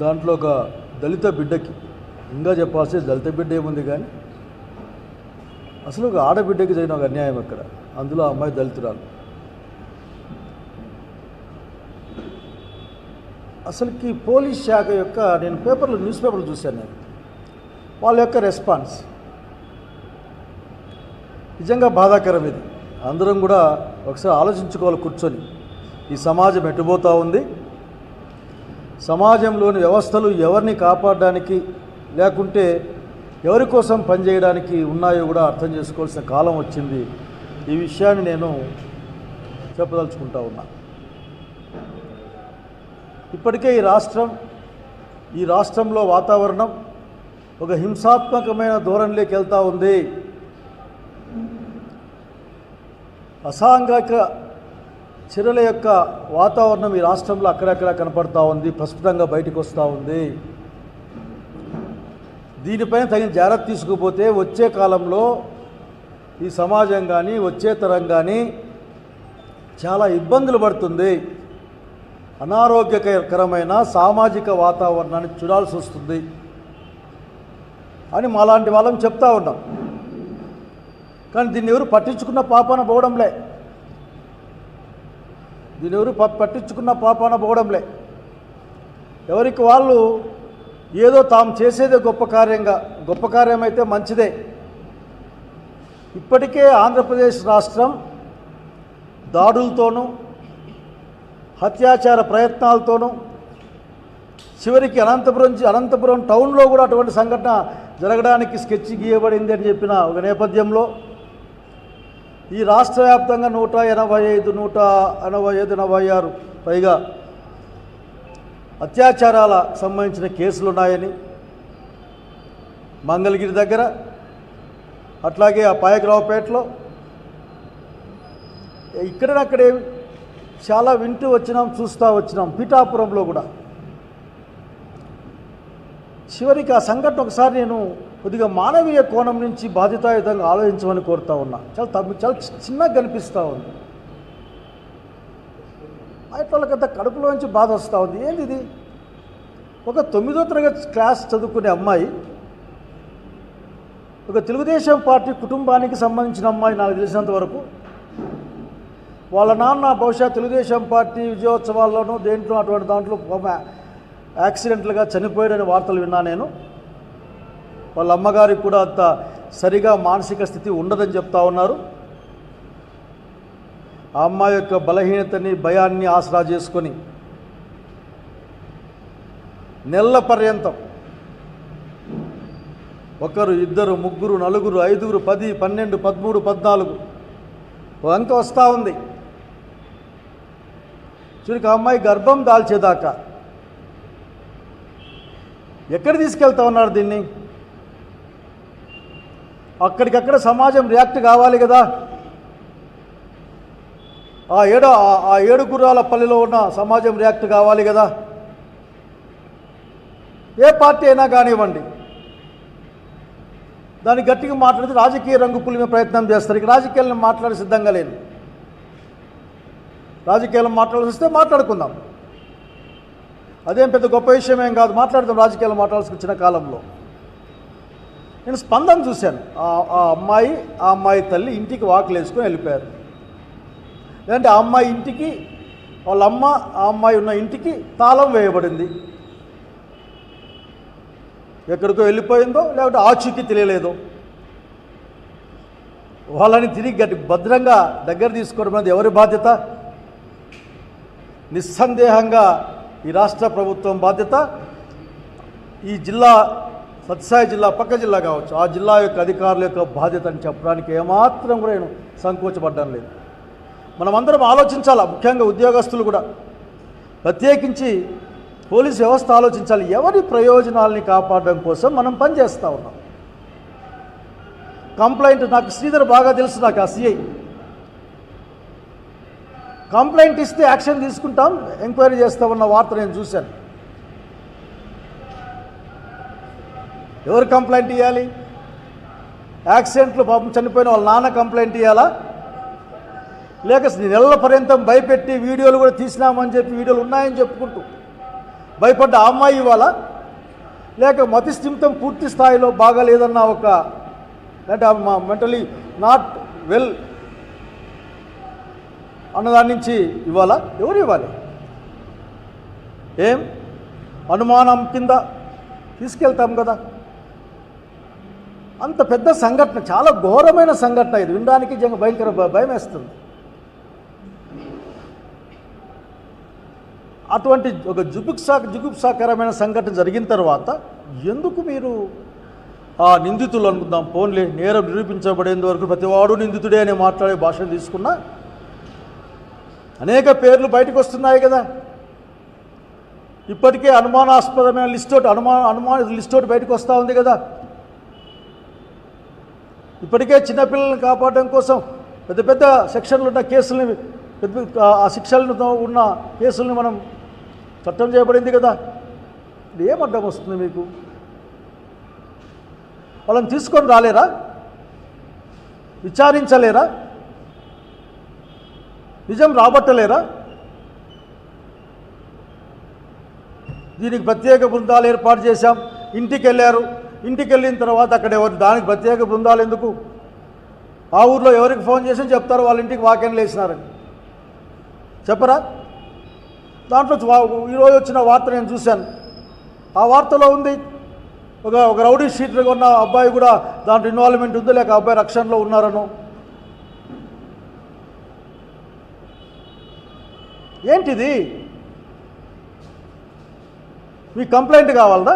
దాంట్లో ఒక దళిత బిడ్డకి. ఇంకా చెప్పాల్సి దళిత బిడ్డ ఏముంది కానీ? అసలు ఒక ఆడబిడ్డకి జరిగిన ఒక అన్యాయం అక్కడ. అందులో ఆ అమ్మాయి దళితురాలు. అసలుకి పోలీస్ శాఖ యొక్క నేను పేపర్లు న్యూస్ పేపర్లు చూశాను నేను. వాళ్ళ యొక్క రెస్పాన్స్. నిజంగా బాధాకరం ఇది. అందరం కూడా ఒకసారి ఆలోచించుకోవాలి కూర్చొని. ఈ సమాజం ఎటుపోతూ ఉంది? సమాజంలోని వ్యవస్థలు ఎవరిని కాపాడడానికి లేకుంటే ఎవరి కోసం పనిచేయడానికి ఉన్నాయో కూడా అర్థం చేసుకోవాల్సిన కాలం వచ్చింది. ఈ విషయాన్ని నేను చెప్పదలుచుకుంటా ఉన్నా. ఇప్పటికే ఈ రాష్ట్రం ఈ రాష్ట్రంలో వాతావరణం ఒక హింసాత్మకమైన ధోరణిలోకి వెళ్తూ ఉంది. అసాంఘిక చర్యల యొక్క వాతావరణం ఈ రాష్ట్రంలో అక్కడక్కడ కనపడతా ఉంది ప్రస్ఫుటంగా బయటకు వస్తూ ఉంది. దీనిపైన తగిన జాగ్రత్త తీసుకుపోతే వచ్చే కాలంలో ఈ సమాజం కానీ వచ్చే తరం కానీ చాలా ఇబ్బందులు పడుతుంది. అనారోగ్యకరమైన సామాజిక వాతావరణాన్ని చూడాల్సి వస్తుంది అని మాలాంటి వాళ్ళని చెప్తా ఉన్నాం. కానీ దీన్ని ఎవరు పట్టించుకున్న పాపాన పోవడంలే. దీని ఎవరు ప- పట్టించుకున్న పాపాన పోవడంలే. ఎవరికి వాళ్ళు ఏదో తాము చేసేదే గొప్ప కార్యంగా గొప్ప కార్యం అయితే మంచిదే. ఇప్పటికే ఆంధ్రప్రదేశ్ రాష్ట్రం దాడులతోనూ హత్యాచార ప్రయత్నాలతోనూ చివరికి అనంతపురం అనంతపురం టౌన్లో కూడా అటువంటి సంఘటన జరగడానికి స్కెచ్ గీయబడింది అని చెప్పిన ఒక నేపథ్యంలో ఈ రాష్ట్ర వ్యాప్తంగా నూట ఎనభై ఐదు నూట ఎనభై ఐదు ఎనభై ఆరు పైగా అత్యాచారాల సంబంధించిన కేసులు ఉన్నాయని మంగళగిరి దగ్గర అట్లాగే ఆ పాయకరావుపేటలో. ఇక్కడక్కడే చాలా వింటూ వచ్చినాం చూస్తూ వచ్చినాం పీఠాపురంలో కూడా. చివరికి ఆ సంఘటన ఒకసారి నేను కొద్దిగా మానవీయ కోణం నుంచి బాధ్యతాయుతంగా ఆలోచించమని కోరుతా ఉన్నా. చాలా తగ్గు చాలా చిన్నగా కనిపిస్తూ ఉంది. వాళ్ళకంత కడుపులోంచి బాధ వస్తూ ఉంది. ఏంది ఇది? ఒక తొమ్మిదో తరగతి క్లాస్ చదువుకునే అమ్మాయి ఒక తెలుగుదేశం పార్టీ కుటుంబానికి సంబంధించిన అమ్మాయి నాకు తెలిసినంత వరకు వాళ్ళ నాన్న బహుశా తెలుగుదేశం పార్టీ విజయోత్సవాల్లోనూ దేంట్లో అటువంటి దాంట్లో యాక్సిడెంట్లుగా చనిపోయాడని వార్తలు విన్నా నేను. వాళ్ళ అమ్మగారికి కూడా అంత సరిగా మానసిక స్థితి ఉండదని చెప్తా ఉన్నారు. ఆ అమ్మాయి యొక్క బలహీనతని భయాన్ని ఆసరా చేసుకొని నెల పర్యంతం ఒకరు ఇద్దరు ముగ్గురు నలుగురు ఐదుగురు పది పన్నెండు పదమూడు పద్నాలుగు వంక అంక వస్తూ ఉంది. చూడక అమ్మాయి గర్భం దాల్చేదాకా ఎక్కడ తీసుకెళ్తా ఉన్నారు దీన్ని? అక్కడికక్కడ సమాజం రియాక్ట్ కావాలి కదా. ఆ ఏడు ఆ- ఏడు గుర్రాల పల్లెలో ఉన్న సమాజం రియాక్ట్ కావాలి కదా. ఏ పార్టీ అయినా కానివ్వండి. దాన్ని గట్టిగా మాట్లాడితే రాజకీయ రంగు పులిమే ప్రయత్నం చేస్తారు. ఇక రాజకీయాలను మాట్లాడే సిద్ధంగా లేదు రాజకీయాలు మాట్లాడాల్సి వస్తే మాట్లాడుకుందాం. అదేం పెద్ద గొప్ప విషయం ఏం కాదు మాట్లాడదాం రాజకీయాలు మాట్లాడాల్సి వచ్చిన కాలంలో. నేను స్పందన చూశాను. ఆ అమ్మాయి ఆ అమ్మాయి తల్లి ఇంటికి వాకులు వేసుకొని వెళ్ళిపోయారు. లేదంటే ఆ అమ్మాయి ఇంటికి వాళ్ళ అమ్మ ఆ అమ్మాయి ఉన్న ఇంటికి తాళం వేయబడింది. ఎక్కడికో వెళ్ళిపోయిందో లేకపోతే ఆచూకీ తెలియలేదో. వాళ్ళని తిరిగి గట్టి భద్రంగా దగ్గర తీసుకోవడం అనేది ఎవరి బాధ్యత? నిస్సందేహంగా ఈ రాష్ట్ర ప్రభుత్వం బాధ్యత. ఈ జిల్లా సత్సాయి జిల్లా పక్క జిల్లా కావచ్చు. ఆ జిల్లా యొక్క అధికారుల యొక్క బాధ్యత అని చెప్పడానికి ఏమాత్రం కూడా నేను సంకోచపడ్డం లేదు. మనమందరం ఆలోచించాలా? ముఖ్యంగా ఉద్యోగస్తులు కూడా. ప్రత్యేకించి పోలీస్ వ్యవస్థ ఆలోచించాలి. ఎవరి ప్రయోజనాల్ని కాపాడడం కోసం మనం పనిచేస్తూ ఉన్నాం. కంప్లైంట్ నాకు శ్రీధర్ బాగా తెలుసు నాకు ఆ సిఐ. కంప్లైంట్ ఇస్తే యాక్షన్ తీసుకుంటాం. ఎంక్వైరీ చేస్తామన్న వార్త నేను చూశాను. ఎవరు కంప్లైంట్ ఇవ్వాలి యాక్సిడెంట్లు పాపం చనిపోయిన వాళ్ళ నాన్న కంప్లైంట్ ఇవ్వాలా లేక నెలల పర్యంతం భయపెట్టి వీడియోలు కూడా తీసినామని చెప్పి వీడియోలు ఉన్నాయని చెప్పుకుంటూ భయపడ్డ ఆ అమ్మాయి ఇవ్వాలా? లేక మతి స్థిమితం పూర్తి స్థాయిలో బాగాలేదన్న ఒక అంటే మెంటలీ నాట్ వెల్ అన్నదాని నుంచి ఇవ్వాలా? ఎవరు ఇవ్వాలి? ఏం? అనుమానం కింద తీసుకెళ్తాం కదా. అంత పెద్ద సంఘటన చాలా ఘోరమైన సంఘటన ఇది. వినడానికి జంగ భయంకర భయం వేస్తుంది. అటువంటి ఒక జుగుప్సా జుగుప్సాకరమైన సంఘటన జరిగిన తర్వాత ఎందుకు మీరు ఆ నిందితులు అనుకుందాం పోన్లే నేరం నిరూపించబడేంత వరకు ప్రతివాడు నిందితుడే అనే మాట్లాడే భాషను తీసుకున్నా అనేక పేర్లు బయటకు వస్తున్నాయి కదా. ఇప్పటికే అనుమానాస్పదమైన లిస్ట్ ఒకటి అనుమాన అనుమాన లిస్ట్ ఒకటి బయటకు వస్తూ ఉంది కదా. ఇప్పటికే చిన్నపిల్లల్ని కాపాడడం కోసం పెద్ద పెద్ద సెక్షన్లు ఉన్న కేసుల్ని పెద్ద ఆ శిక్షలను ఉన్న కేసుల్ని మనం చట్టం చేయబడింది కదా. ఏం అడ్డం వస్తుంది మీకు? వాళ్ళని తీసుకొని రాలేరా? విచారించలేరా? నిజం రాబట్టలేరా? దీనికి ప్రత్యేక బృందాలు ఏర్పాటు చేశాం. ఇంటికి వెళ్ళారు ఇంటికి వెళ్ళిన తర్వాత అక్కడ ఎవరు దానికి ప్రత్యేక బృందాలు ఎందుకు? ఆ ఊర్లో ఎవరికి ఫోన్ చేసి చెప్తారు వాళ్ళ ఇంటికి వాక్యాన్ని వేసినారని చెప్పరా? దాంట్లో ఈరోజు వచ్చిన వార్త నేను చూశాను. ఆ వార్తలో ఉంది ఒక ఒక రౌడీ షీటర్గా ఉన్న అబ్బాయి కూడా దాంట్లో ఇన్వాల్వ్మెంట్ ఉందో లేక అబ్బాయి రక్షణలో ఉన్నారను. ఏంటిది? మీ కంప్లైంట్ కావాలదా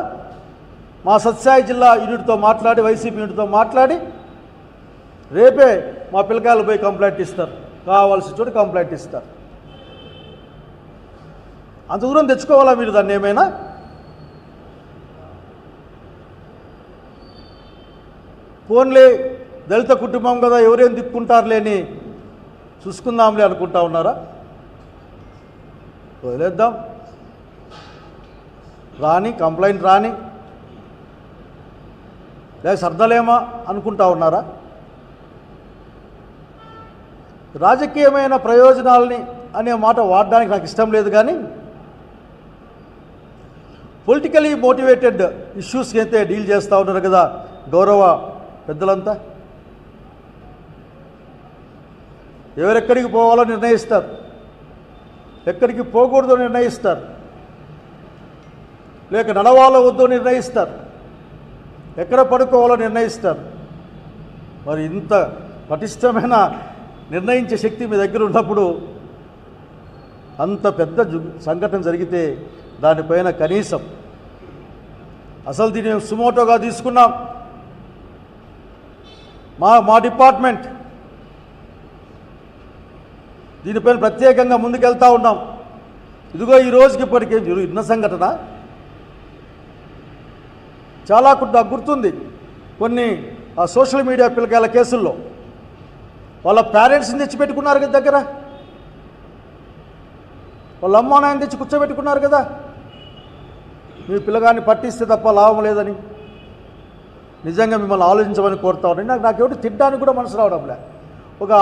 మా సత్సాయి జిల్లా యూనిట్తో మాట్లాడి వైసీపీ యూనిట్తో మాట్లాడి రేపే మా పిల్లకాయలు పోయి కంప్లైంట్ ఇస్తారు. కావాల్సిన చోటు కంప్లైంట్ ఇస్తారు. అంత దూరం తెచ్చుకోవాలా మీరు దాన్ని ఏమైనా? ఫోన్లే దళిత కుటుంబం కదా ఎవరేం దిక్కుంటారులే అని చూసుకుందాంలే అనుకుంటా ఉన్నారా? వదిలేద్దాం. రాని కంప్లైంట్ రాని లేక సర్దలేమా అనుకుంటా ఉన్నారా? రాజకీయమైన ప్రయోజనాలని అనే మాట వాడడానికి నాకు ఇష్టం లేదు కానీ పొలిటికలీ మోటివేటెడ్ ఇష్యూస్కి అయితే డీల్ చేస్తూ ఉన్నారు కదా గౌరవ పెద్దలంతా. ఎవరెక్కడికి పోవాలో నిర్ణయిస్తారు. ఎక్కడికి పోకూడదో నిర్ణయిస్తారు. లేక నడవాలో వద్దో నిర్ణయిస్తారు. ఎక్కడ పడుకోవాలో నిర్ణయిస్తారు. మరి ఇంత పటిష్టమైన నిర్ణయించే శక్తి మీ దగ్గర ఉన్నప్పుడు అంత పెద్ద జు సంఘటన జరిగితే దానిపైన కనీసం అసలు దీన్ని మేము సుమోటోగా తీసుకున్నాం. మా మా డిపార్ట్మెంట్ దీనిపైన ప్రత్యేకంగా ముందుకెళ్తా ఉన్నాం. ఇదిగో ఈ రోజుకి ఇప్పటికే మీరు ఇన్న సంఘటన. చాలా నాకు గుర్తుంది. కొన్ని ఆ సోషల్ మీడియా పిల్లకాయల కేసుల్లో. వాళ్ళ పేరెంట్స్ని తెచ్చిపెట్టుకున్నారు కదా దగ్గర. వాళ్ళ అమ్మా నాయన తెచ్చి కూర్చోబెట్టుకున్నారు కదా. మీ పిల్లగాన్ని పట్టిస్తే తప్ప లాభం లేదని. నిజంగా మిమ్మల్ని ఆలోచించమని కోరుతా ఉన్నాను. నాకు నాకేమిటి తిట్టడానికి కూడా మనసు రావడం లే. ఒక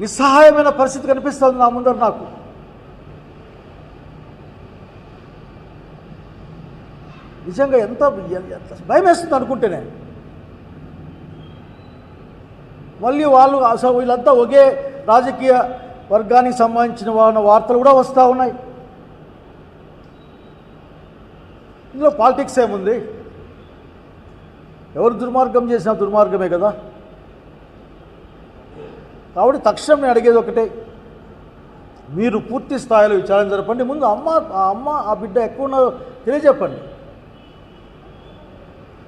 నిస్సహాయమైన పరిస్థితి కనిపిస్తుంది నా ముందర నాకు. నిజంగా ఎంత భయం వేస్తుంది అనుకుంటేనే. మళ్ళీ వాళ్ళు అసలు వీళ్ళంతా ఒకే రాజకీయ వర్గానికి సంబంధించిన వాళ్ళ వార్తలు కూడా వస్తూ ఉన్నాయి. ఇందులో పాలిటిక్స్ ఏముంది? ఎవరు దుర్మార్గం చేసినా దుర్మార్గమే కదా. కాబట్టి తక్షణం నేను అడిగేది ఒకటే. మీరు పూర్తి స్థాయిలో విచారణ జరపండి. ముందు అమ్మ ఆ అమ్మ ఆ బిడ్డ ఎక్కువ ఉన్నదో తెలియజెప్పండి.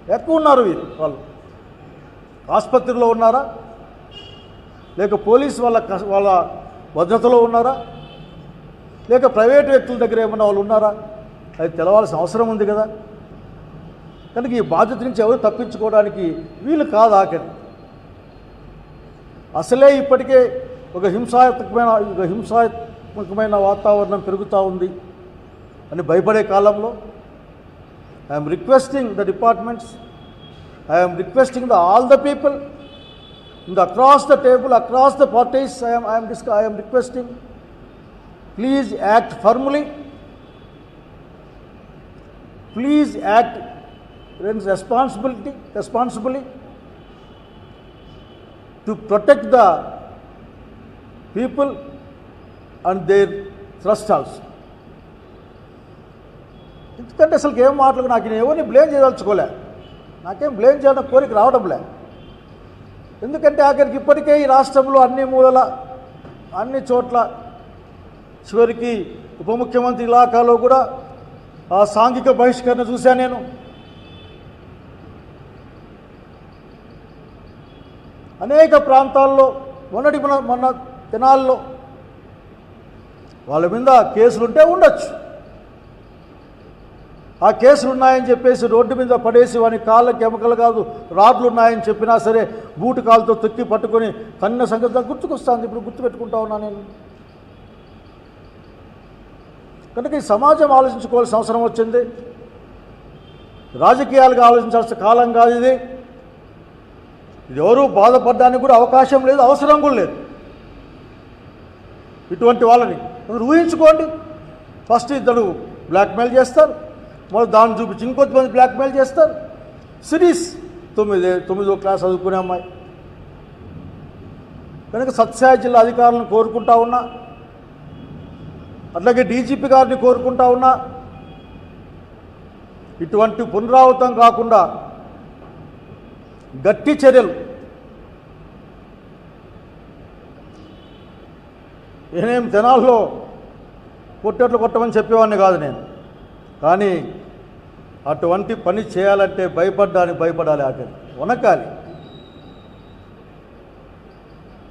ఎక్కువ ఉన్నారు వీరు వాళ్ళు? ఆసుపత్రిలో ఉన్నారా? లేక పోలీస్ వాళ్ళ వాళ్ళ భద్రతలో ఉన్నారా? లేక ప్రైవేట్ వ్యక్తుల దగ్గర ఏమన్నా వాళ్ళు ఉన్నారా? అది తెలవాల్సిన అవసరం ఉంది కదా. కనుక ఈ బాధ్యత నుంచి ఎవరు తప్పించుకోవడానికి వీలు కాదు ఆఖరి. అసలే ఇప్పటికే ఒక హింసాత్మకమైన ఒక హింసాత్మకమైన వాతావరణం పెరుగుతూ ఉంది అని భయపడే కాలంలో I am requesting the departments, I am requesting the, all the people. The, across the table, across the parties, I am, I, am I am requesting, please act firmly, please act responsibility, responsibly. To protect the people and their trust also. ఎందుకంటే అసలు ఏం మాటలు? నాకు నేను ఎవరిని blame చేయదలుచుకోలే నాకేం blame చేయడం కోరిక రావడంలే ఎందుకంటే ఆఖరికి ఇప్పటికే ఈ రాష్ట్రంలో అన్ని మూలల అన్ని చోట్ల చివరికి ఉప ముఖ్యమంత్రి ఇలాకాలో కూడా ఆ సాంఘిక బహిష్కరణ చూశాను నేను. అనేక ప్రాంతాల్లో మొన్నటి మొన్న మొన్న దినాల్లో వాళ్ళ మీద కేసులుంటే ఉండొచ్చు. ఆ కేసులు ఉన్నాయని చెప్పేసి రోడ్డు మీద పడేసి వాని కాళ్ళకి ఎముకలు కాదు రాడ్లు ఉన్నాయని చెప్పినా సరే బూటు కాళ్ళతో తొక్కి పట్టుకొని కన్న సంగతి గుర్తుకొస్తాను గుర్తుకొస్తుంది. ఇప్పుడు గుర్తుపెట్టుకుంటా ఉన్నా నేను. కనుక ఈ సమాజం ఆలోచించుకోవాల్సిన అవసరం వచ్చింది. రాజకీయాలుగా ఆలోచించాల్సిన కాలం కాదు ఇది. ఇది ఎవరు బాధపడడానికి కూడా అవకాశం లేదు అవసరం కూడా లేదు. ఇటువంటి వాళ్ళని ఊహించుకోండి. ఫస్ట్ ఇద్దరు బ్లాక్మెయిల్ చేస్తారు. మరి దాన్ని చూపించి ఇంకొంతమంది బ్లాక్మెయిల్ చేస్తారు. సిరీస్. తొమ్మిది తొమ్మిదో క్లాస్ చదువుకునే అమ్మాయి. కనుక సత్సాయి జిల్లా అధికారులను కోరుకుంటా ఉన్నా అట్లాగే డీజీపీ గారిని కోరుకుంటా ఉన్నా ఇటువంటి పునరావృతం కాకుండా గట్టి చర్యలు. నేనేం జనాల్లో కొట్టేట్లు కొట్టమని చెప్పేవాడిని కాదు నేను. కానీ అటువంటి పని చేయాలంటే భయపడ్డానికి భయపడాలి ఆఖరి. వనకాలి.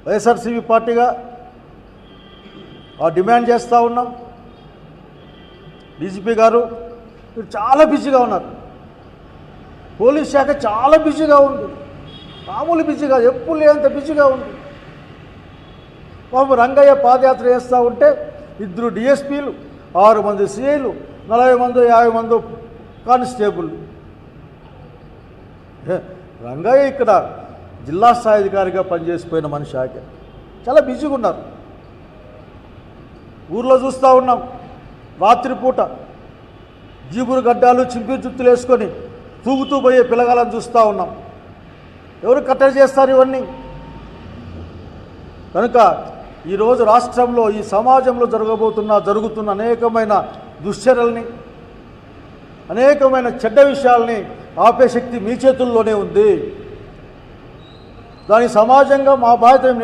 వైఎస్ఆర్సీపీ పార్టీగా ఆ డిమాండ్ చేస్తూ ఉన్నాం. డీజీపీ గారు మీరు చాలా బిజీగా ఉన్నారు. పోలీస్ శాఖ చాలా బిజీగా ఉంది. మామూలు బిజీగా ఎప్పుడు లేనంత బిజీగా ఉంది. బాబు రంగయ్య పాదయాత్ర చేస్తూ ఉంటే ఇద్దరు డిఎస్పీలు ఆరు మంది సిఐలు నలభై మంది యాభై మంది కానిస్టేబుల్. హే, రంగయ్య ఇక్కడ జిల్లా స్థాయి అధికారిగా పనిచేసిపోయిన మనిషి ఆకే చాలా బిజీగా ఉన్నారు. ఊర్లో చూస్తూ ఉన్నాం. రాత్రిపూట జీబురు గడ్డాలు చింపి జుత్తులు వేసుకొని తూగుతూ పోయే పిల్లగాలను చూస్తూ ఉన్నాం. ఎవరు కట్టడి చేస్తారు ఇవన్నీ? కనుక ఈరోజు రాష్ట్రంలో ఈ సమాజంలో జరగబోతున్న జరుగుతున్న అనేకమైన దుశ్చర్యల్ని అనేకమైన చెడ్డ విషయాల్ని ఆపే శక్తి మీ చేతుల్లోనే ఉంది. దాని సమాజంగా మా బాధ్యత